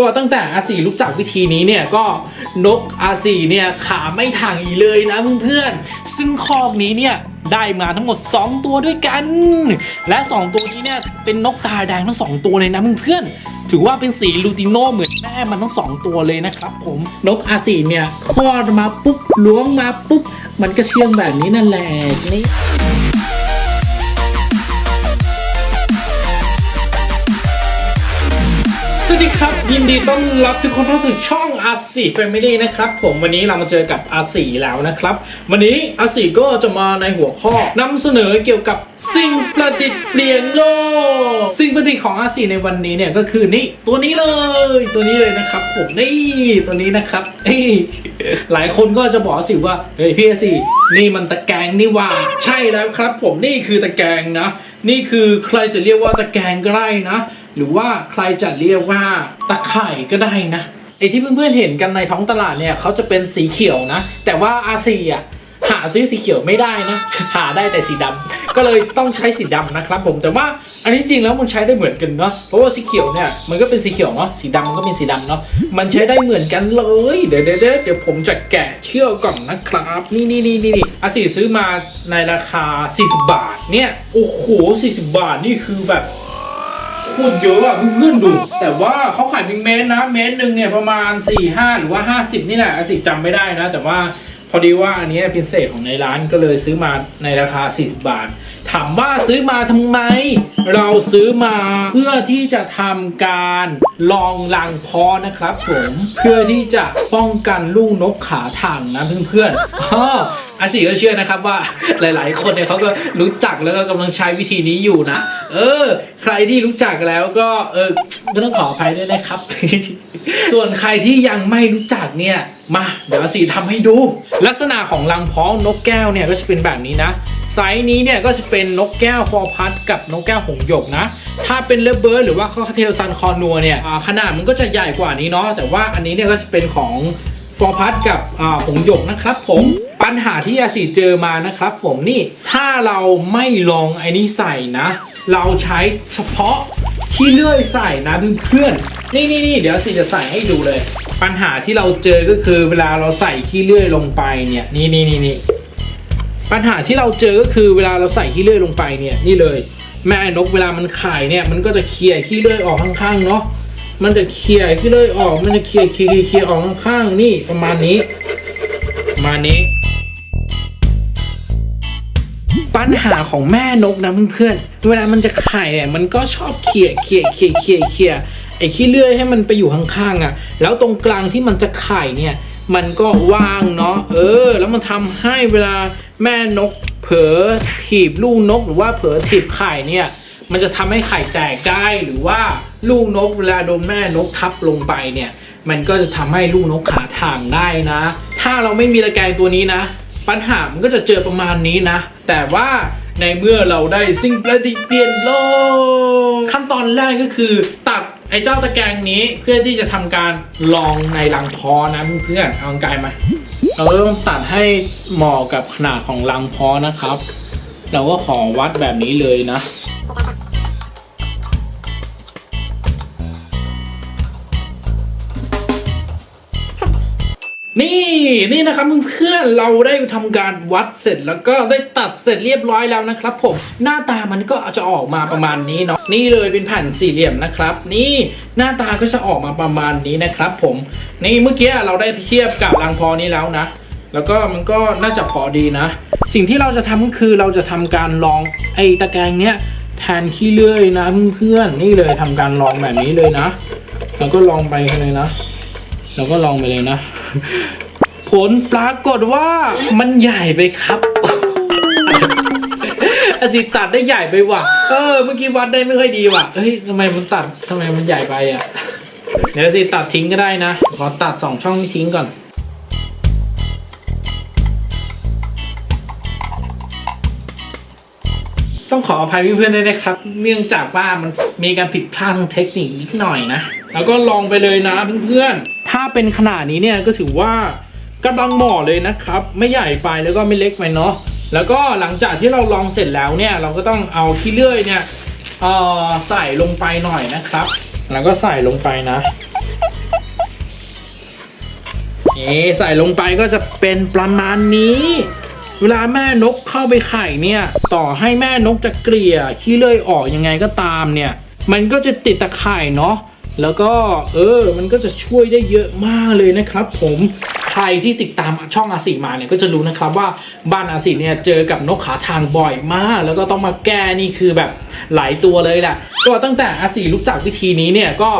ก็ตั้งแต่อาสีรู้จักวิธีนี้เนี่ยก็นกอาสีเนี่ยขาไม่ทางอีเลยนะเพื่อนๆซึ่งคอกนี้เนี่ยได้มาทั้งหมด 2 ตัวด้วยกัน และ 2 ตัวนี้เนี่ยเป็นนกตาแดงทั้ง 2 ตัวเลยนะเพื่อนๆถือว่าเป็นสีลูติโนเหมือนแม่มันทั้ง 2 ตัวเลยนะครับผมนกอาสีเนี่ยคลอดมาปุ๊บล้วงมาปุ๊บ มันก็เชื่องแบบนี้นั่นแหละนี่ สวัสดีครับ ยินดีต้อนรับทุกคนเข้าสู่ช่องอาสีแฟมิลี่นะครับผมวันนี้เรามาเจอกับอาสีแล้วนะครับ วันนี้อาสีก็จะมาในหัวข้อนำเสนอเกี่ยวกับสิ่งประดิษฐ์เปลี่ยนโลกสิ่งประดิษฐ์ของอาสีในวันนี้เนี่ยก็คือนี่ตัวนี้เลย ตัวนี้เลยนะครับ ผมนี่ตัวนี้นะครับนี่หลายคนก็จะบอกอาสีว่าเฮ้ยพี่อาสีนี่มันตะแกรงนี่หว่า ใช่แล้วครับ ผมนี่คือตะแกรงนะ นี่คือใครจะเรียกว่าตะแกรงก็ได้นะ หรือว่าใครจะเรียกว่าตะไคร่ก็ได้นะไอที่เพื่อนๆเห็นกันในท้องตลาดเนี่ยเขาจะเป็นสีเขียวนะ แต่ว่าอาซีอะหาซื้อสีเขียวไม่ได้นะ หาได้แต่สีดำก็เลยต้องใช้สีดำนะครับผมแต่ว่าอันนี้จริงแล้วมันใช้ได้เหมือนกันเนาะเพราะว่าสีเขียวเนี่ยมันก็เป็นสีเขียวเนาะสีดำมันก็เป็นสีดำเนาะมันใช้ได้เหมือนกันเลยเดี๋ยวเดี๋ยวเดี๋ยวเดี๋ยวผมจะแกะเชือกก่อนนะครับ นี่นี่นี่นี่นี่อาซีซื้อมาในราคา 40 บาทเนี่ยโอ้โห40 บาทนี่คือแบบ โคตรเยอะอะเพื่อนๆดู แต่ว่าเขาขายเป็นเมตรนะ เมตรหนึ่งเนี่ยประมาณ4 5หรือว่า 50 นี่แหละอสิจำไม่ได้นะ แต่ว่าพอดีว่าอันนี้พิเศษของในร้านก็เลยซื้อมาในราคา 40 บาท ถามว่าซื้อมาทำไม เราซื้อมาเพื่อที่จะทำการลองรังพอนะครับผม เพื่อที่จะป้องกันลูกนกขาถังนะเพื่อนๆ อาสิก็เชื่อนะครับว่าหลาย ๆ คนเนี่ยเขาก็รู้จักแล้วก็กำลังใช้วิธีนี้อยู่นะ เออ ใครที่รู้จักแล้วก็เออก็ต้องขออภัยด้วยนะครับ ส่วนใครที่ยังไม่รู้จักเนี่ยมาเดี๋ยวอสีทำให้ดู ลักษณะของรังเพาะนกแก้วเนี่ยก็จะเป็นแบบนี้นะไซส์นี้เนี่ยก็จะเป็นนกแก้วฟอพัดกับนกแก้วหงหยกนะ ถ้าเป็นเลเบิร์ดหรือว่าคอคาเทลซันคอนัวเนี่ยขนาดมันก็จะใหญ่กว่านี้เนาะแต่ว่าอันนี้เนี่ยก็จะเป็นของ ฟอร์พัดกับอ่าหงหยกนะครับผมปัญหาที่อาสีเจอมานะครับผมนี่ถ้าเราไม่ลองไอ้นี่ใส่นะ เราใช้เฉพาะที่เลื่อยใส่นะเพื่อนๆนี่นี่นี่เดี๋ยวสีจะใส่ให้ดูเลย ปัญหาที่เราเจอก็คือเวลาเราใส่ขี้เลื่อยลงไปเนี่ยนี่นี่นี่นี่ปัญหาที่เราเจอก็คือเวลาเราใส่ขี้เลื่อยลงไปเนี่ยนี่เลย แม่นกเวลามันขายเนี่ยมันก็จะเคลียร์ขี้เลื่อยออกข้างๆเนาะ มันจะเคลียร์ขี้เลื่อยออก มันจะเคลียร์เคลียร์เคลียร์ออกข้างนี่ประมาณนี้ ประมาณนี้ ปัญหาของแม่นกนะเพื่อนๆ เวลามันจะไข่เนี่ยมันก็ชอบเคลียร์เคลียร์เคลียร์เคลียร์เคลียร์ไอ้ขี้เลื่อยให้มันไปอยู่ข้างๆอะ แล้วตรงกลางที่มันจะไข่เนี่ย มันก็ว่างเนาะ เออ แล้วมันทำให้เวลาแม่นก เผลอถีบลูกนกหรือว่าเผลอถีบไข่เนี่ย มันจะทำให้ไข่แตกได้หรือว่าลูกนกเวลาโดนแม่นกทับลงไปเนี่ย มันก็จะทำให้ลูกนกขาทางได้นะ ถ้าเราไม่มีตะแกรงตัวนี้นะ ปัญหามันก็จะเจอประมาณนี้นะ แต่ว่าในเมื่อเราได้สิ่งประดิษฐ์เปลี่ยนโลกขั้นตอนแรกก็คือตัดไอ้เจ้าตะแกรงนี้เพื่อที่จะทำการลองในรังพอนะเพื่อนเอากรรไกรมาเราต้องตัดให้เหมาะกับขนาดของรังพอนะครับ เราก็ขอวัดแบบนี้เลยนะ นี่นี่นะครับเพื่อนเราได้ทำการวัดเสร็จแล้วก็ได้ตัดเสร็จเรียบร้อยแล้วนะครับ ผมหน้าตามันก็จะออกมาประมาณนี้เนาะนี่เลยเป็นแผ่นสี่เหลี่ยมนะครับ นี่หน้าตาก็จะออกมาประมาณนี้นะครับ ผมนี่เมื่อกี้เราได้เทียบกับรังพอนี้แล้วนะ แล้วก็มันก็น่าจะพอดีนะ สิ่งที่เราจะทำก็คือเราจะทำการลองไอ้ตะแกรงเนี้ยแทนขี้เลื่อยนะเพื่อนนี่เลยทำการลองแบบนี้เลยนะ แล้วก็ลองไปเลยนะเราก็ลองไปเลยนะ ผลปรากฏว่ามันใหญ่ไปครับอาสิตัดได้ใหญ่ไปว่ะ เออ เมื่อกี้วัดได้ไม่ค่อยดีว่ะ เฮ้ยทำไมมันตัดทำไมมันใหญ่ไปอะ เดี๋ยวสิตัดทิ้งก็ได้นะ ขอตัดสองช่องนี้ทิ้งก่อน ต้องขออภัยเพื่อนๆด้วยนะครับ เนื่องจากว่ามันมีการผิดพลาดทางเทคนิคนิดหน่อยนะ แล้วก็ลองไปเลยนะเพื่อนๆ ถ้าเป็นขนาดนี้เนี่ยก็ถือว่ากำลังเหมาะเลยนะครับ ไม่ใหญ่ไปแล้วก็ไม่เล็กไปเนาะแล้วก็หลังจากที่เราลองเสร็จแล้วเนี่ยเราก็ต้องเอาขี้เลื่อยเนี่ยเอ่อใส่ลงไปหน่อยนะครับ แล้วก็ใส่ลงไปนะนี่ใส่ลงไปก็จะเป็นประมาณนี้ เวลาแม่นกเข้าไปไข่เนี่ย ต่อให้แม่นกจะเกลี่ยขี้เลื่อยออกยังไงก็ตามเนี่ย มันก็จะติดตะไคร่เนาะ แล้วก็เออมันก็จะช่วยได้เยอะมากเลยนะครับ ผมใครที่ติดตามช่องอาสีมาเนี่ยก็จะรู้นะครับว่าบ้านอาสีเนี่ยเจอกับนกขาทางบ่อยมาก แล้วก็ต้องมาแก้นี่คือแบบหลายตัวเลยแหละก็ตั้งแต่อาสีรู้จักวิธีนี้เนี่ยก็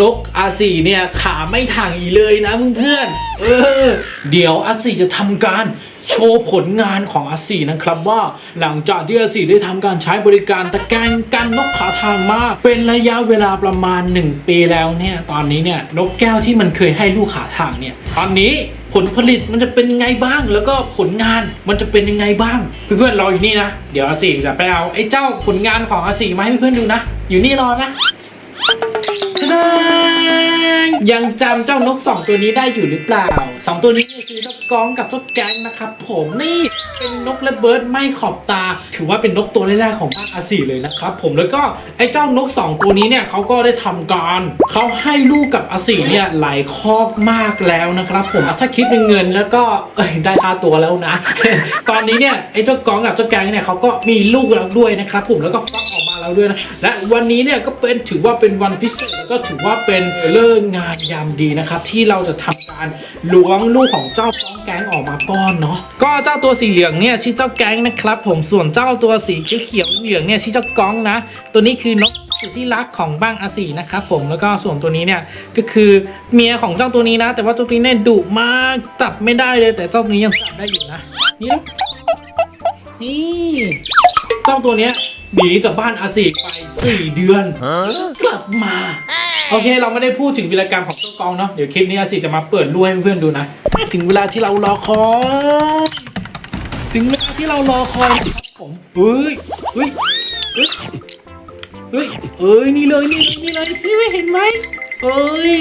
นกอาสีเนี่ยขาไม่ทางอีเลยนะเพื่อนเออเดี๋ยวอาสีจะทำการ โชว์ผลงานของอาสีนะครับว่าหลังจากที่อาสีได้ทำการใช้บริการตะแกรงกันนกขาทางมาเป็นระยะเวลาประมาณ 1 ปีแล้วเนี่ยตอนนี้เนี่ยนกแก้วที่มันเคยให้ลูกขาทางเนี่ยตอนนี้ผลผลิตมันจะเป็นยังไงบ้าง แล้วก็ผลงานมันจะเป็นยังไงบ้าง เพื่อนๆรออยู่นี่นะ เดี๋ยวอาสีจะไปเอาไอ้เจ้าผลงานของอาสีมาให้เพื่อนๆดูนะ อยู่นี่รอนะ ยังจำเจ้านกสองตัวนี้ได้อยู่หรือเปล่าสองตัวนี้คือนกก้องกับเจ้าแก๊งนะครับผมนี่เป็นนกและเบิร์ดไม่ขอบตา ถือว่าเป็นนกตัวแรกๆของบ้านอาสีเลยนะครับผมแล้วก็ไอ้เจ้านกสองตัวนี้เนี่ยเขาก็ได้ทำการเขาให้ลูกกับอาสีเนี่ยหลายคอกมากแล้วนะครับ ผมถ้าคิดเป็นเงินแล้วก็เอ้ยได้ค่าตัวแล้วนะ ตอนนี้เนี่ยไอ้เจ้ากองกับเจ้าแก๊งเนี่ยเขาก็มีลูกแล้วด้วยนะครับผมแล้วก็ฟักออกมา แล้วด้วยนะและวันนี้เนี่ยก็เป็นถือว่าเป็นวันพิเศษแล้วก็ถือว่าเป็นเลิกงานยามดีนะครับที่เราจะทำการล้วงลูกของเจ้ากองแก๊งออกมาป้อนเนาะก็เจ้าตัวสีเหลืองเนี่ยชื่อเจ้าแก๊งนะครับ ผมส่วนเจ้าตัวสีเขียวเหลืองเนี่ยชื่อเจ้าก้องนะ ตัวนี้คือนกสุดที่รักของบ้างอาสีนะครับผมแล้วก็ส่วนตัวนี้เนี่ยก็คือเมียของเจ้าตัวนี้นะ แต่ว่าตัวนี้เนี่ยดุมากจับไม่ได้เลย แต่เจ้าตัวนี้ยังจับได้อยู่นะนี่นะนี่เจ้าตัวเนี้ย หนีจากบ้านอาสีไป 4 เดือนกลับมา โอเค เราไม่ได้พูดถึงวีรกรรมของเจ้ากองเนาะเดี๋ยวคลิปนี้อาสีจะมาเปิดรูให้เพื่อนๆดูนะถึงเวลาที่เรารอคอยถึงเวลาที่เรารอคอยครับผมเฮ้ยเฮ้ยเฮ้ยเฮ้ยเอ้ยนี่เลยนี่เลยนี่เลยพี่ไม่เห็นไหมเอ้ย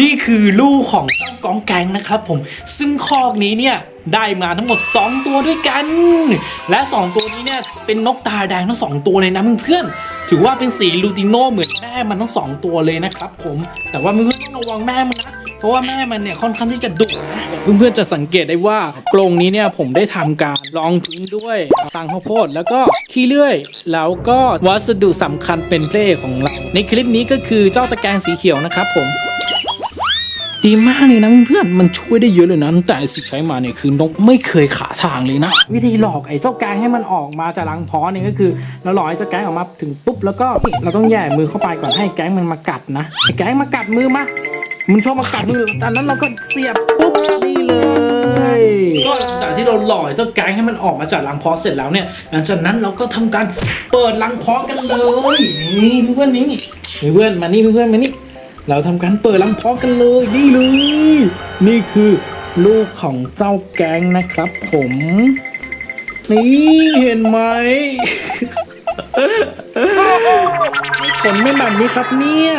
นี่คือลูกของเจ้ากองแกงนะครับผม ซึ่งคอกนี้เนี่ย ได้มาทั้งหมด 2 ตัวด้วยกัน และ 2 ตัวนี้เนี่ยเป็นนกตาแดงทั้งสองตัวเลยนะเพื่อนๆถือว่าเป็นสีลูติโนเหมือนแม่มันทั้งสองตัวเลยนะครับผมแต่ว่าเพื่อนๆต้องระวังแม่มันนะเพราะว่าแม่มันเนี่ยค่อนข้างที่จะดุนะเพื่อนๆจะสังเกตได้ว่ากรงนี้เนี่ยผมได้ทำการรองพื้นด้วยตังข้าวโพดแล้วก็ขี้เลื่อย แล้วก็วัสดุสำคัญเป็นเพลของเราในคลิปนี้ก็คือเจ้าตะแกรงสีเขียวนะครับผม ดีมากเลยนะเพื่อนๆมันช่วยได้เยอะเลยนะตั้งแต่สิใช้มาเนี่ยคือนกไม่เคยขาทางเลยนะ วิธีหลอกไอ้เจ้าแกงให้มันออกมาจากรังเพาะเนี่ยก็คือเราหลอกไอ้เจ้าแกงออกมาถึงปุ๊บแล้วก็เราต้องแย่มือเข้าไปก่อนให้แกงมันมากัดนะไอ้แกงมากัดมือมามันชอบมากัดมือจากนั้นเราก็เสียบปุ๊บนี่เลยก็หลังจากที่เราหล่อไอ้เจ้าแกงให้มันออกมาจากรังเพาะเสร็จแล้วเนี่ย หลังจากนั้นเราก็ทำการเปิดรังเพาะกันเลยนี่เพื่อนๆนี่เพื่อนๆมานี่เพื่อนๆมานี่ เราทำการเปิดรังเพาะกันเลยนี่เลย นี่คือลูกของเจ้าแกงนะครับผม นี่เห็นไหมขนเป็นแบบนี้ครับเนี่ย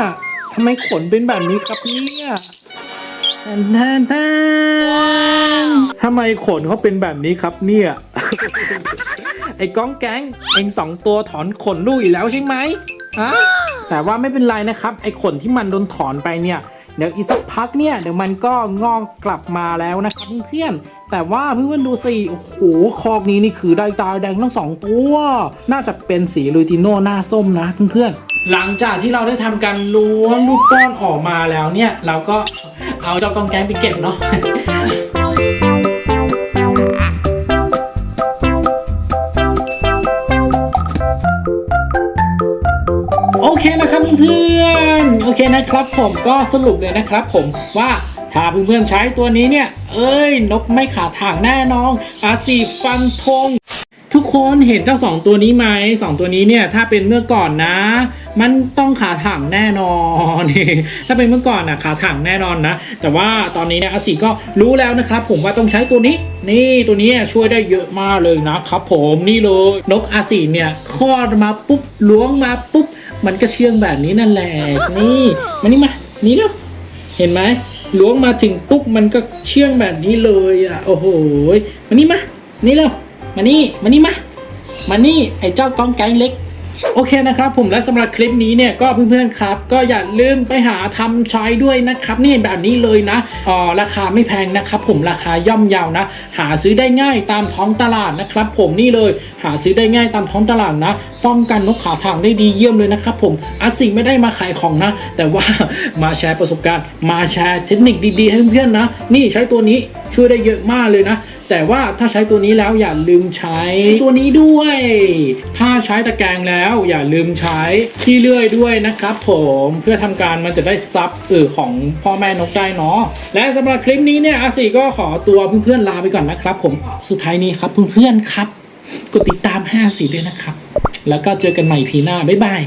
ทำไมขนเป็นแบบนี้ครับเนี่ยแทนแทนแทนทำไมขนเขาเป็นแบบนี้ครับเนี่ย ไอ้ก้องแก๊งเองสองตัวถอนขนลูกอีกแล้วใช่ไหม ฮะแต่ว่าไม่เป็นไรนะครับไอ้ขนที่มันโดนถอนไปเนี่ยเดี๋ยวอีกสักพักเนี่ยเดี๋ยวมันก็งอกกลับมาแล้วนะครับเพื่อนๆแต่ว่าเพื่อนๆดูสิโอ้โหคอกนี้นี่คือได้ตาแดงทั้งสองตัว น่าจะเป็นสีลูติโน่หน้าส้มนะเพื่อนๆหลังจากที่เราได้ทำการล้วงลูกป้อนออกมาแล้วเนี่ย เราก็เอาเจ้ากองแกงไปเก็บเนาะ เพื่อนๆ โอเคนะครับผมก็สรุปเลยนะครับผมว่าถ้าเพื่อนๆใช้ตัวนี้เนี่ย เอ้ย นกไม่ขาดทางแน่นอนอาสีฟันธงทุกคนเห็นเจ้าสองตัวนี้ไหมสองตัวนี้เนี่ยถ้าเป็นเมื่อก่อนนะ มันต้องขาถังแน่นอนถ้าเป็นเมื่อก่อนนะขาถังแน่นอนนะ แต่ว่าตอนนี้เนี่ยอาสีก็รู้แล้วนะครับ ผมว่าต้องใช้ตัวนี้ นี่ตัวนี้ช่วยได้เยอะมากเลยนะครับ ผมนี่เลยนกอาสีเนี่ยคลอดมาปุ๊บล้วงมาปุ๊บ มันก็เชื่องแบบนี้นั่นแหละ นี่มานี่มา นี่เร็วเห็นไหมล้วงมาถึงปุ๊บมันก็เชื่องแบบนี้เลยอะ โอ้โห มานี่มา นี่เร็วมานี่ มานี่มา มานี่ ไอ้เจ้ากองแกงเล็กโอเคนะครับผมและสำหรับคลิปนี้เนี่ยก็เพื่อนๆครับ ก็อย่าลืมไปหาทำใช้ด้วยนะครับ นี่แบบนี้เลยนะอ๋อราคาไม่แพงนะครับ ผมราคาย่อมเยาวนะ หาซื้อได้ง่ายตามท้องตลาดนะครับ ผมนี่เลยหาซื้อได้ง่ายตามท้องตลาดนะ ป้องกันนกขาทางได้ดีเยี่ยมเลยนะครับ ผมอาสิงไม่ได้มาขายของนะ แต่ว่ามาแชร์ประสบการณ์ มาแชร์เทคนิคดีๆให้เพื่อนๆนะ นี่ใช้ตัวนี้ช่วยได้เยอะมากเลยนะแต่ว่าถ้าใช้ตัวนี้แล้วอย่าลืมใช้ตัวนี้ด้วย ถ้าใช้ตะแกรงแล้วอย่าลืมใช้ที่เลื่อยด้วยนะครับผมเพื่อทำการมันจะได้ซับเออของพ่อแม่นกได้เนาะและสำหรับคลิปนี้เนี่ยอาสีก็ขอตัวเพื่อนๆลาไปก่อนนะครับผมสุดท้ายนี้ครับเพื่อนๆครับกดติดตาม5สีด้วยนะครับ แล้วก็เจอกันใหม่พีหน้าบ๊ายบาย